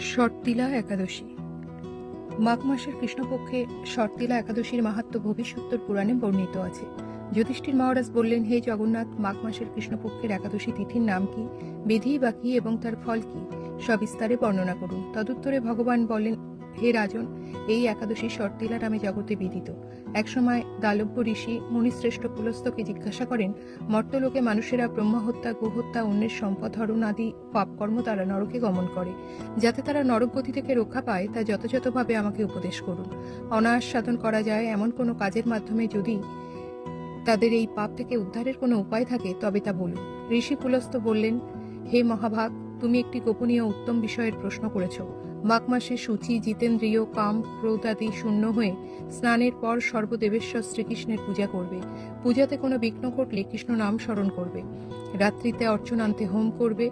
শর্তিলা একাদশী। মাঘ মাসের কৃষ্ণপক্ষে শর্তিলা একাদশীর মাহাত্ম ভবিষ্যত্তর পুরাণে বর্ণিত আছে। যুধিষ্ঠির মহারাজ বললেন, হে জগন্নাথ, মাঘ মাসের কৃষ্ণপক্ষের একাদশী তিথির নাম কি? বিধি বা কি এবং তার ফল কি? সবিস্তারে বর্ণনা করুন। তদুত্তরে ভগবান বলেন হে রাজন, এই একাদশী শর্তিলা নামে জগতে বিদিত। একসময় দালব্য ঋষি মুনিশ্রেষ্ঠ পুলস্তকে জিজ্ঞাসা করেন, মর্তলোকে মানুষেরা ব্রহ্মহত্যা, গোহত্যা, অন্যের সম্পদ হরণ আদি পাপকর্ম তারা নরকে গমন করে। যাতে তারা নরকগতি থেকে রক্ষা পায়, তা যথাযথভাবে আমাকে উপদেশ করুন। অনায়াস সাধন করা যায় এমন কোনো কাজের মাধ্যমে যদি তাদের এই পাপ থেকে উদ্ধারের কোনো উপায় থাকে, তবে তা বলুন। ঋষি পুলস্ত বললেন, হে মহাভাগ তুমি একটি গোপনীয় উত্তম বিষয়ের প্রশ্ন করেছ। মাঘ মাসে সূচি, জিতেন্দ্রীয়, কাম, ক্রোধ আদি শূন্য হয়ে স্নানের পর সর্বদেবেশ্বর শ্রীকৃষ্ণের পূজা করবে। পূজাতে কোনো বিঘ্ন ঘটলে কৃষ্ণ নাম স্মরণ করবে। রাত্রিতে অর্চনান্তে হোম করবে।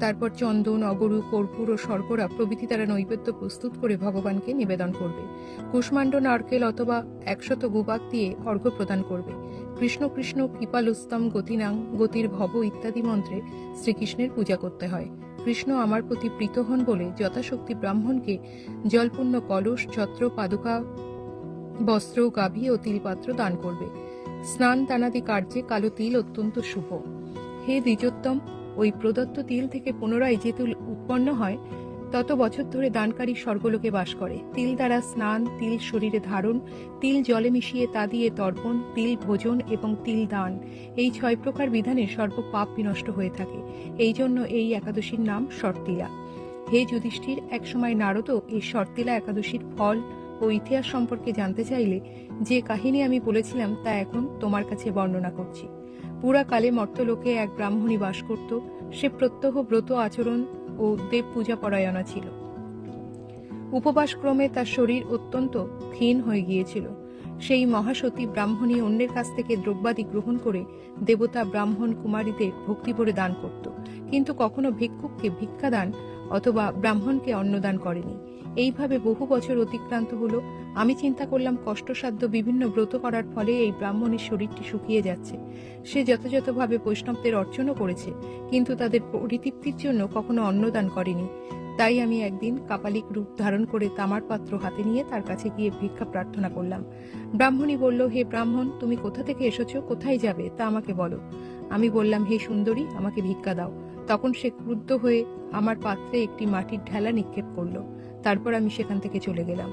তারপর চন্দন, অগরু, কর্পূর ও শর্করা প্রভৃতি তারা নৈবেদ্য প্রস্তুত করে ভগবানকে নিবেদন করবে। কুষ্মাণ্ড, নারকেল অথবা একশত গুবাক দিয়ে অর্ঘ্য প্রদান করবে। কৃষ্ণ কৃষ্ণ, কৃপালুস্তম, গতিনাং, গতির ভব ইত্যাদি মন্ত্রে শ্রীকৃষ্ণের পূজা করতে হয়। কৃষ্ণ আমার প্রতি প্রীত হন বলে যথাশক্তি ব্রাহ্মণকে জলপূর্ণ কলস, ছত্র, পাদুকা, বস্ত্র, গাভী ও তিলপাত্র দান করবে। স্নান তানাদি কার্যে কালো তিল অত্যন্ত শুভ। হে দ্বিজোত্তম, ওই প্রদত্ত তিল থেকে পুনরায় যে তিল উৎপন্ন হয় তত বছর ধরে দানকারী স্বর্গলোকে বাস করে। তিল দ্বারা স্নান, তিল শরীরে ধারণ, তিল জলে মিশিয়ে তা দিয়ে তর্পণ, তিল ভোজন এবং তিল দান। এই ছয় প্রকার বিধানে সর্ব পাপ বিনষ্ট হয়ে থাকে। এই জন্য এই একাদশীর নাম শর্তিলা হে যুধিষ্ঠির, একসময় নারদও এই শর্তিলা একাদশীর ফল ও ইতিহাস সম্পর্কে জানতে চাইলে যে কাহিনী আমি বলেছিলাম তা এখন তোমার কাছে বর্ণনা করছি। পুরাকালে মর্তলোকে এক ব্রাহ্মণী বাস করত। সে প্রত্যহ ব্রত আচরণ ও দেব পূজা পরায়ণা ছিল। উপবাস ক্রমে তার শরীর অত্যন্ত ক্ষীণ হয়ে গিয়েছিল। সেই মহাসতী ব্রাহ্মণী অন্যের কাছ থেকে দ্রব্যাদি গ্রহণ করে দেবতা ব্রাহ্মণ কুমারীদের ভক্তি ভরে দান করত। কিন্তু কখনো ভিক্ষুককে ভিক্ষাদান অথবা ব্রাহ্মণকে অন্নদান করেনি। এইভাবে বহু বছর অতিক্রান্ত হলো, আমি চিন্তা করলাম কষ্টসাধ্য বিভিন্ন ব্রত করার ফলে এই ব্রাহ্মণের শরীরটি শুকিয়ে যাচ্ছে। সে যথাযথভাবে বৈষ্ণবদের অর্চনও করেছে, কিন্তু তাদের পরিতৃপ্তির জন্য কখনো অন্নদান করেনি। তাই আমি একদিন কাপালিক রূপ ধারণ করে তামার পাত্র হাতে নিয়ে তার কাছে গিয়ে ভিক্ষা প্রার্থনা করলাম। ব্রাহ্মণী বলল, হে ব্রাহ্মণ, তুমি কোথা থেকে এসেছ? কোথায় যাবে? তা আমাকে বলো। আমি বললাম, হে সুন্দরী, আমাকে ভিক্ষা দাও। তখন সে ক্রুদ্ধ হয়ে আমার পাত্রে একটি মাটির ঢেলা নিক্ষেপ করল। তারপর আমি সেখান থেকে চলে গেলাম।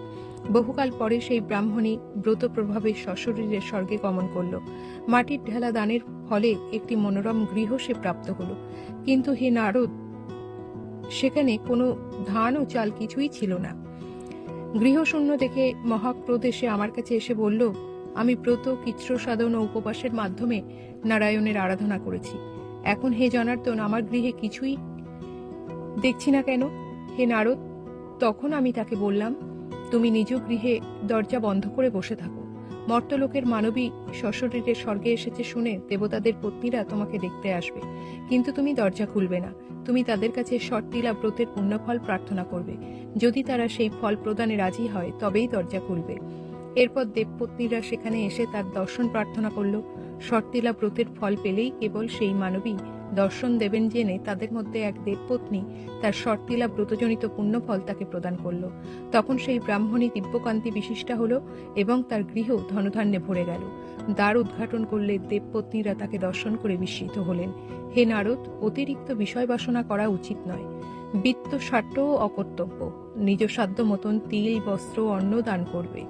বহুকাল পরে সেই ব্রাহ্মণী ব্রত প্রভাবে সশরীরে স্বর্গে গমন করল। মাটির ঢেলা দানের ফলে একটি মনোরম গৃহ সে প্রাপ্ত হল। কিন্তু হে নারদ, সেখানে কোনো ধান ও চাল কিছুই ছিল না। গৃহশূন্য দেখে এসে আমার কাছে এসে বলল, আমি ব্রত কিচ্র সাধন ও উপবাসের মাধ্যমে নারায়ণের আরাধনা করেছি। এখন হে জনার্দন, আমার গৃহে কিছুই দেখছি না কেন? হে নারদ তখন আমি তাকে বললাম, তুমি নিজ গৃহে দরজা বন্ধ করে বসে থাকো। মর্তলোকের মানবী সশরীরে স্বর্গে এসেছে শুনে দেবতাদের পত্নীরা তোমাকে দেখতে আসবে। কিন্তু তুমি দরজা খুলবে না। তুমি তাদের কাছে শর্তিলা ব্রতের পুণ্যফল প্রার্থনা করবে। যদি তারা সেই ফল প্রদানে রাজি হয়, তবেই দরজা খুলবে। এরপর দেবপত্নীরা সেখানে এসে তার দর্শন প্রার্থনা করল। শর্তিলা ব্রতের ফল পেলেই কেবল সেই মানবী দর্শন দেবেন জেনে তাদের মধ্যে এক দেবপত্নী তার শর্তিলা ব্রতজনিত পুণ্যফল তাকে প্রদান করল। তখন সেই ব্রাহ্মণী দিব্যকান্তি বিশিষ্টা হল এবং তার গৃহ ধনধান্যে ভরে গেল। দ্বার উদ্ঘাটন করলে দেবপত্নীরা তাকে দর্শন করে বিস্মিত হলেন। হে নারদ, অতিরিক্ত বিষয় বাসনা করা উচিত নয়। বিত্ত স্বার্থও অকর্তব্য। নিজ সাধ্য মতন তিল, বস্ত্র, অন্ন দান করবে।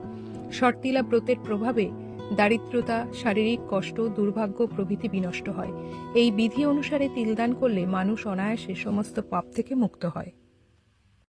শর্তিলা ব্রতের প্রভাবে দারিদ্রতা, শারীরিক কষ্ট, দুর্ভাগ্য প্রভৃতি বিনষ্ট হয়। এই বিধি অনুসারে তিলদান করলে মানুষ অনায়াসে সমস্ত পাপ থেকে মুক্ত হয়।